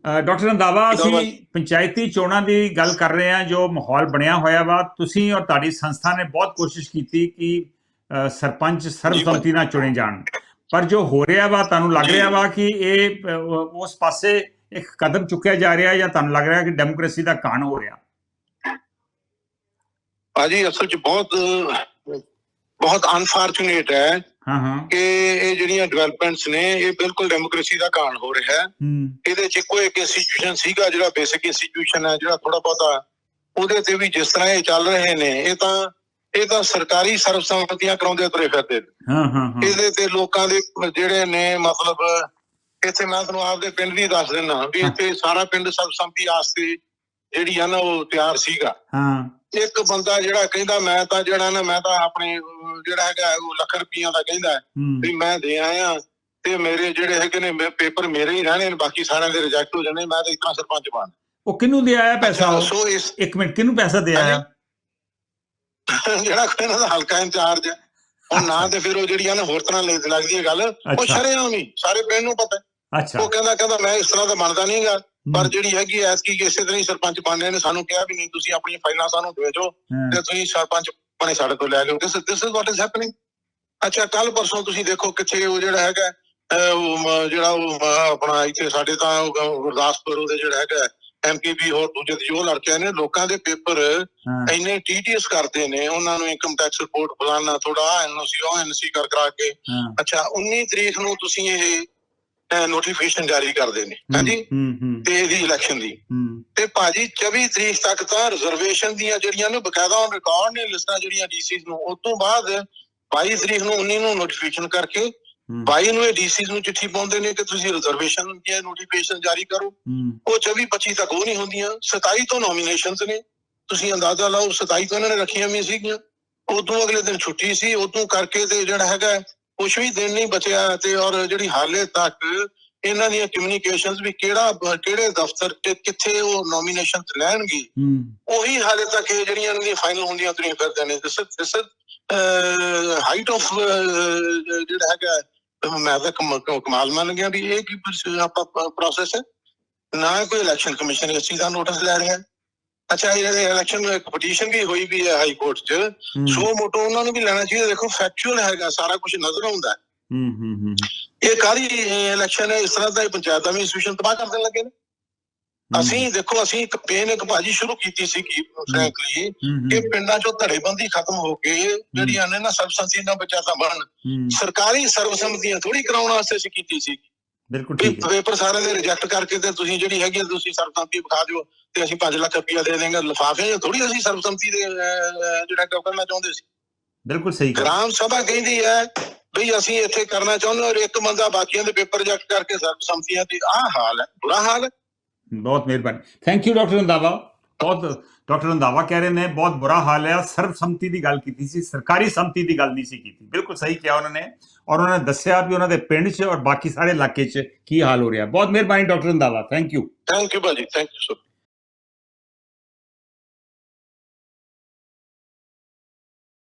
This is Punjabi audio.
ਡਾਕਟਰ ਰੰਦਾਵਾ ਅਸੀਂ ਪੰਚਾਇਤੀ ਚੋਣਾਂ ਦੀ ਗੱਲ ਕਰ ਰਹੇ ਹਾਂ ਜੋ ਮਾਹੌਲ ਬਣਿਆ ਹੋਇਆ ਵਾ। ਤੁਸੀਂ ਔਰ ਤੁਹਾਡੀ ਸੰਸਥਾ ਨੇ ਬਹੁਤ ਕੋਸ਼ਿਸ਼ ਕੀਤੀ ਕਿ ਸਰਪੰਚ ਸਰਬਸੰਮਤੀ ਨਾਲ ਚੁਣੇ ਜਾਣ। ਪਰ ਜੋ ਹੋ ਰਿਹਾ ਵਾ ਤੁਹਾਨੂੰ ਲੱਗ। ਰਿਹਾ ਵਾ ਕਿ ਇਹ ਉਸ ਪਾਸੇ ਇੱਕ ਕਦਮ ਚੁੱਕਿਆ ਜਾ ਰਿਹਾ ਜਾਂ ਤੁਹਾਨੂੰ ਲੱਗ ਰਿਹਾ ਕਿ ਡੈਮੋਕ੍ਰੇਸੀ ਦਾ ਕਾਣ ਹੋ ਰਿਹਾ? ਭਾਜੀ ਅਸਲ 'ਚ ਬਹੁਤ ਬਹੁਤ ਅਨਫੋਰਚੂਨੇਟ ਹੈ। ਹਾਂ ਹਾਂ। ਕਿ ਇਹ ਜਿਹੜੀਆਂ ਡਿਵੈਲਪਮੈਂਟਸ ਨੇ ਇਹ ਬਿਲਕੁਲ ਡੈਮੋਕ੍ਰੇਸੀ ਦਾ ਕਾਰਨ ਹੋ ਰਿਹਾ ਹੈ। ਇਹਦੇ 'ਚ ਇੱਕੋ ਇੱਕ ਇੰਸਟੀਟਿਊਸ਼ਨ ਸੀਗਾ ਜਿਹੜਾ ਬੇਸਿਕ ਇੰਸਟੀਟਿਊਸ਼ਨ ਹੈ ਜਿਹੜਾ ਥੋੜਾ ਬਹੁਤਾ ਉਹਦੇ ਤੇ ਵੀ ਜਿਸ ਤਰ੍ਹਾਂ ਇਹ ਚੱਲ ਰਹੇ ਨੇ ਇਹ ਤਾਂ ਇਹ ਤਾਂ ਸਰਕਾਰੀ ਸਰਬਸੰਮਤੀਆਂ ਕਰਾਉਂਦੇ ਤੁਰੇ ਫਿਰਦੇ। ਹਾਂ ਹਾਂ ਹਾਂ। ਇਹਦੇ ਤੇ ਲੋਕਾਂ ਦੇ ਜਿਹੜੇ ਨੇ ਮਤਲਬ ਇੱਥੇ ਮੈਂ ਤੁਹਾਨੂੰ ਆਪਦੇ ਪਿੰਡ ਦੀ ਦੱਸ ਦਿੰਦਾ ਵੀ। ਇੱਥੇ ਸਾਰਾ ਪਿੰਡ ਸਰਬਸੰਮਤੀ ਆਸਤੇ ਜਿਹੜੀ ਆ ਨਾ ਉਹ ਤਿਆਰ ਸੀਗਾ। ਹਾਂ। ਇੱਕ ਬੰਦਾ ਜਿਹੜਾ ਕਹਿੰਦਾ ਮੈਂ ਤਾਂ ਜਿਹੜਾ ਨਾ ਮੈਂ ਤਾਂ ਆਪਣੇ ਜਿਹੜਾ ਹੈਗਾ ਉਹ ਲੱਖ ਰੁਪਈਆ ਦਾ ਕਹਿੰਦਾ ਵੀ ਮੈਂ ਦੇ ਆਇਆ। ਤੇ ਮੇਰੇ ਜਿਹੜੇ ਹੈਗੇ ਨੇ ਪੇਪਰ ਮੇਰੇ ਹੀ ਰਹਿਣੇ ਨੇ ਬਾਕੀ ਸਾਰਿਆਂ ਦੇ ਰਿਜੈਕਟ ਹੋ ਜਾਣੇ ਮੈਂ ਤਾਂ ਇਤਨਾ ਸਰਪੰਚ ਬਣ ਉਹ ਕਿਹਨੂੰ ਦੇ ਆਇਆ ਪੈਸਾ ਉਹ? ਸੋ ਇਸ ਇੱਕ ਮਿੰਟ ਕਿਹਨੂੰ ਪੈਸਾ ਦੇ ਆਇਆ? ਜਿਹੜਾ ਕੋਈ ਦਾ ਹਲਕਾ ਇੰਚਾਰਜ ਹੈ ਹੁਣ ਨਾ ਤੇ ਫਿਰ ਉਹ ਜਿਹੜੀ ਆ ਨਾ ਹੋਰ ਤਰ੍ਹਾਂ ਲੱਗ- ਲੱਗਦੀ ਹੈ ਗੱਲ ਉਹ। ਸ਼ਰੇਆਮ ਹੀ ਸਾਰੇ ਪਿੰਡ ਨੂੰ ਪਤਾ। ਅੱਛਾ। ਉਹ ਕਹਿੰਦਾ ਕਹਿੰਦਾ ਮੈਂ ਇਸ ਤਰ੍ਹਾਂ ਦਾ ਬਣਦਾ ਨਹੀਂਗਾ ਪਰ ਜਿਹੜੀ ਹੈਗੀ ਐਤਕੀ ਇਸੇ ਤਰ੍ਹਾਂ ਹੀ ਸਰਪੰਚ ਬਣਨੇ ਨੇ ਸਾਨੂੰ ਕਿਹਾ ਵੀ ਨਹੀਂ ਤੁਸੀਂ ਆਪਣੀਆਂ ਫਾਈਲਾਂ ਸਾਨੂੰ ਦੇ ਦਿਓ ਤੇ ਤੁਸੀਂ ਸਰਪੰਚ ਬਣੇ ਸਾਡੇ ਤੋਂ ਲੈ ਲਿਓ this this is what is happening ਅੱਛਾ ਕੱਲ ਪਰਸੋਂ ਤੁਸੀਂ ਦੇਖੋ ਕਿੱਥੇ ਉਹ ਜਿਹੜਾ ਹੈਗਾ ਜਿਹੜਾ ਉਹ ਆਪਣਾ ਇੱਥੇ ਸਾਡੇ ਤਾਂ ਗੁਰਦਾਸਪੁਰ ਉਹਦੇ ਜਿਹੜਾ ਹੈਗਾ ਐਮਪੀਪੀ ਹੋਰ ਦੂਜੇ ਤੇ ਜੋ ਲੜਕੇ ਨੇ ਲੋਕਾਂ ਦੇ ਪੇਪਰ ਇੰਨੇ ਟੀਟੀਐਸ ਕਰਦੇ ਨੇ ਉਹਨਾਂ ਨੂੰ ਇਨਕਮ ਟੈਕਸ ਰਿਪੋਰਟ ਫਲਾਨਾ ਥੋੜਾ ਐਨਓਸੀ ਉਹ ਐਨਸੀ ਕਰ ਕਰਾ ਕੇ। ਅੱਛਾ 19 ਤਰੀਕ ਨੂੰ ਤੁਸੀਂ ਇਹ ਨੋਟੀਫਿਕੇਸ਼ਨ ਜਾਰੀ ਕਰਦੇ ਨੇ। ਹਾਂਜੀ? ਤੇ ਇਹਦੀ ਇਲੈਕਸ਼ਨ ਦੀ। ਤੇ ਭਾਜੀ 24 ਤਰੀਕ ਤੱਕ ਤਾਂ ਰਿਜ਼ਰਵੇਸ਼ਨ ਦੀਆਂ ਜਿਹੜੀਆਂ ਨੇ ਬਕਾਇਦਾ ਔਨ ਰਿਕਾਰਡ ਨੇ ਲਿਸਟਾਂ ਜਿਹੜੀਆਂ ਡੀਸੀਜ਼ ਨੂੰ ਉਸ ਤੋਂ ਬਾਅਦ 22 ਤਰੀਕ ਨੂੰ 19 ਨੂੰ ਨੋਟੀਫਿਕੇਸ਼ਨ ਕਰਕੇ ਹੂੰ, 22 ਨੂੰ ਇਹ ਡੀਸੀਜ਼ ਨੂੰ ਚਿੱਠੀ ਪਾਉਂਦੇ ਨੇ ਕਿ ਤੁਸੀਂ ਰਿਜ਼ਰਵੇਸ਼ਨ ਦੀ ਨੋਟੀਫਿਕੇਸ਼ਨ ਜਾਰੀ ਕਰੋ। ਉਹ 24 25 ਤੱਕ ਉਹ ਨਹੀਂ ਹੁੰਦੀਆਂ 27 ਤੋਂ ਨੋਮੀਨੇਸ਼ਨਸ ਨੇ। ਤੁਸੀਂ ਅੰਦਾਜ਼ਾ ਲਾਓ 27 ਤੋਂ ਇਹਨਾਂ ਨੇ ਰੱਖੀਆਂ ਵੀ ਸੀਗੀਆਂ। ਉਦੋਂ ਅਗਲੇ ਦਿਨ ਛੁੱਟੀ ਸੀ ਉਦੋਂ ਕਰਕੇ ਤੇ ਜਿਹੜਾ ਹੈਗਾ ਕੁਝ ਵੀ ਦਿਨ ਨਹੀਂ ਬਚਿਆ ਤੇ ਔਰ ਜਿਹੜੀ ਹਾਲੇ ਤੱਕ ਇਹਨਾਂ ਦੀਆਂ ਕਮਿਊਨੀਕੇਸ਼ਨਸ ਵੀ ਕਿਹੜਾ ਕਿਹੜੇ ਦਫ਼ਤਰ ਤੇ ਕਿੱਥੇ ਉਹ ਨੋਮੀਨੇਸ਼ਨਸ ਲੈਣਗੇ ਉਹੀ ਹਾਲੇ ਤੱਕ ਇਹ ਜਿਹੜੀਆਂ ਇਹਨਾਂ ਦੀਆਂ ਫਾਈਨਲ ਹੁੰਦੀਆਂ ਤੁਰੀਆਂ ਫਿਰਦੇ ਨੇ। ਦਿਸ ਦਿਸ ਹਾਈਟ ਆਫ ਜਿਹੜਾ ਹੈਗਾ ਮੈਂ ਤਾਂ ਕਮਾਲ ਮੰਨ ਗਿਆ ਵੀ ਇਹ ਕੀ ਆਪਾਂ ਪ੍ਰੋਸੈਸ ਹੈ? ਨਾ ਕੋਈ ਇਲੈਕਸ਼ਨ ਕਮਿਸ਼ਨ ਇਸ ਚੀਜ਼ ਦਾ ਨੋਟਿਸ ਲੈ ਰਿਹਾ। ਅੱਛਾ ਇਹ ਇਲੈਕਸ਼ਨ ਇੱਕ ਪਟੀਸ਼ਨ ਵੀ ਹੋਈ ਵੀ ਹੈ ਹਾਈ ਕੋਰਟ 'ਚ। ਸੋ ਮੋਟੋ ਉਹਨਾਂ ਨੂੰ ਵੀ ਲੈਣਾ ਚਾਹੀਦਾ। ਦੇਖੋ ਫੈਕਚੁਅਲ ਹੈਗਾ ਸਾਰਾ ਕੁਝ ਨਜ਼ਰ ਆਉਂਦਾ ਹੈ। ਹੂੰ ਹੂੰ ਇਹ ਕਾਹਦੀ ਇਲੈਕਸ਼ਨ ਹੈ? ਇਸ ਤਰ੍ਹਾਂ ਦਾ ਪੰਚਾਇਤਾਂ ਵੀ ਇੰਸਟੀਟਿਊਸ਼ਨ ਤਬਾਹ ਕਰ ਦੇਣ ਲੱਗੇ ਨੇ। ਅਸੀਂ ਦੇਖੋ ਅਸੀਂ ਇੱਕ ਪੇਨ ਇੱਕ ਭਾਜੀ ਸ਼ੁਰੂ ਕੀਤੀ ਸੀ ਕਿ ਫ੍ਰੈਂਕਲੀ ਕਿ ਪਿੰਡਾਂ ਚੋਂ ਧੜੇਬੰਦੀ ਖਤਮ ਹੋ ਕੇ ਜਿਹੜੀਆਂ ਨੇ ਨਾ ਸਰਬਸੰਮਤੀ ਨਾਲ ਪੰਚਾਇਤਾਂ ਬਣਨ ਸਰਕਾਰੀ ਸਰਬਸੰਮਤੀਆਂ ਥੋੜੀ ਕਰਾਉਣ ਵਾਸਤੇ ਅਸੀਂ ਕੀਤੀ ਸੀ। ਬਿਲਕੁਲ ਠੀਕ ਹੈ। ਪੇਪਰ ਸਾਰੇ ਦੇ ਰਿਜੈਕਟ ਕਰਕੇ ਤੇ ਤੁਸੀਂ ਜਿਹੜੀ ਹੈਗੀ ਤੁਸੀਂ ਸਰਬਸੰਮਤੀ ਵਿਖਾ ਦਿਓ ਤੇ ਅਸੀਂ 5 ਲੱਖ ਰੁਪਇਆ ਦੇ ਦੇਵਾਂਗੇ ਲਿਫਾਫੇ ਥੋੜੀ ਅਸੀਂ ਸਰਬਸੰਮਤੀ ਦੇ ਜਿਹੜਾ ਕਰਨਾ ਚਾਹੁੰਦੇ ਸੀ। ਬਿਲਕੁਲ ਸਹੀ ਗ੍ਰਾਮ ਸਭਾ ਕਹਿੰਦੀ ਹੈ ਵੀ ਅਸੀਂ ਇੱਥੇ ਕਰਨਾ ਚਾਹੁੰਦੇ ਹਾਂ ਔਰ ਇੱਕ ਬੰਦਾ ਬਾਕੀਆਂ ਦੇ ਪੇਪਰ ਰਿਜੈਕਟ ਕਰਕੇ ਸਰਬਸੰਮਤੀਆਂ ਦੀ ਆਹ ਹਾਲ ਹੈ ਬੁਰਾ ਹਾਲ ਹੈ। ਬਹੁਤ ਮਿਹਰਬਾਨੀ। ਥੈਂਕ ਯੂ ਡਾਕਟਰ ਰੰਦਾਵਾ ਬਹੁਤ ਡਾਕਟਰ ਰੰਦਾਵਾ ਕਹਿ ਰਹੇ ਨੇ, ਬਹੁਤ ਬੁਰਾ ਹਾਲ ਹੈ ਸਰਬਸੰਮਤੀ ਦੀ ਗੱਲ ਕੀਤੀ ਸੀ, ਸਰਕਾਰੀ ਸੰਮਤੀ ਦੀ ਗੱਲ ਨਹੀਂ ਸੀ ਕੀਤੀ। ਬਿਲਕੁਲ ਸਹੀ ਕਿਹਾ ਉਹਨਾਂ ਨੇ ਔਰ ਉਹਨਾਂ ਨੇ ਦੱਸਿਆ ਵੀ ਉਹਨਾਂ ਦੇ ਪਿੰਡ 'ਚ ਔਰ ਬਾਕੀ ਸਾਰੇ ਇਲਾਕੇ 'ਚ ਕੀ ਹਾਲ ਹੋ ਰਿਹਾ। ਬਹੁਤ ਮਿਹਰਬਾਨੀ doctor Randhawa thank you thank you ਭਾਜੀ ਥੈਂਕ ਯੂ ਸੋ